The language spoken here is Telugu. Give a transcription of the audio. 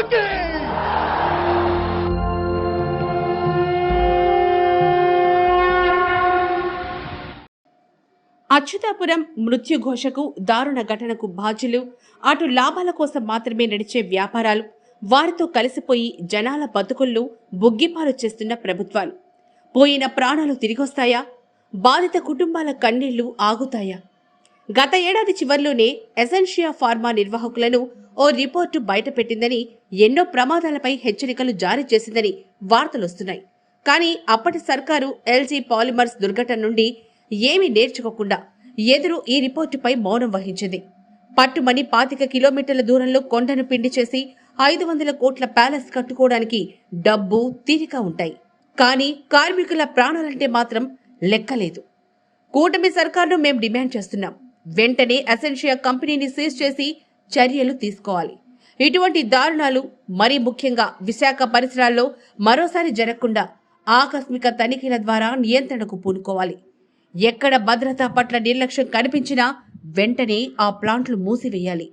aquí. అచ్యుతాపురం మృత్యుఘోషకు దారుణ ఘటనకు బాధ్యులు. అటు లాభాల కోసం మాత్రమే నడిచే వ్యాపారాలు వారితో కలిసిపోయి జనాల బతుకుల్లో బుగ్గిపాలు చేస్తున్న ప్రభుత్వాలు. పోయిన ప్రాణాలు తిరిగొస్తాయా? బాధిత కుటుంబాల కన్నీళ్ళు ఆగుతాయా? గత ఏడాది చివర్లోనే ఎసెన్షియా ఫార్మా నిర్వాహకులను ఓ రిపోర్టు బయటపెట్టిందని ఎన్నో ప్రమాదాలపై హెచ్చరికలు జారీ చేసిందని వార్తలొస్తున్నాయి కానీ అప్పటి సర్కారు ఎల్జీ పాలిమర్స్ దుర్ఘటన నుండి ఏమీ నేర్చుకోకుండా ఎదురు ఈ రిపోర్టుపై మౌనం వహించింది. పట్టుమని పాతిక కిలోమీటర్ల దూరంలో కొండను పిండి చేసి ఐదు వందల కోట్ల ప్యాలెస్ కట్టుకోవడానికి డబ్బు తీరిక ఉంటాయి. కానీ కార్మికుల ప్రాణాలంటే మాత్రం లెక్కలేదు. కూటమి సర్కారును మేం డిమాండ్ చేస్తున్నాం. వెంటనే అసెన్షియా కంపెనీని సీజ్ చేసి చర్యలు తీసుకోవాలి. ఇటువంటి దారుణాలు మరీ ముఖ్యంగా విశాఖ పరిసరాల్లో మరోసారి జరగకుండా ఆకస్మిక తనిఖీల ద్వారా నియంత్రణకు పూనుకోవాలి. ఎక్కడ భద్రత పట్ల నిర్లక్ష్యం కనిపించినా వెంటనే ఆ ప్లాంట్లు మూసివేయాలి.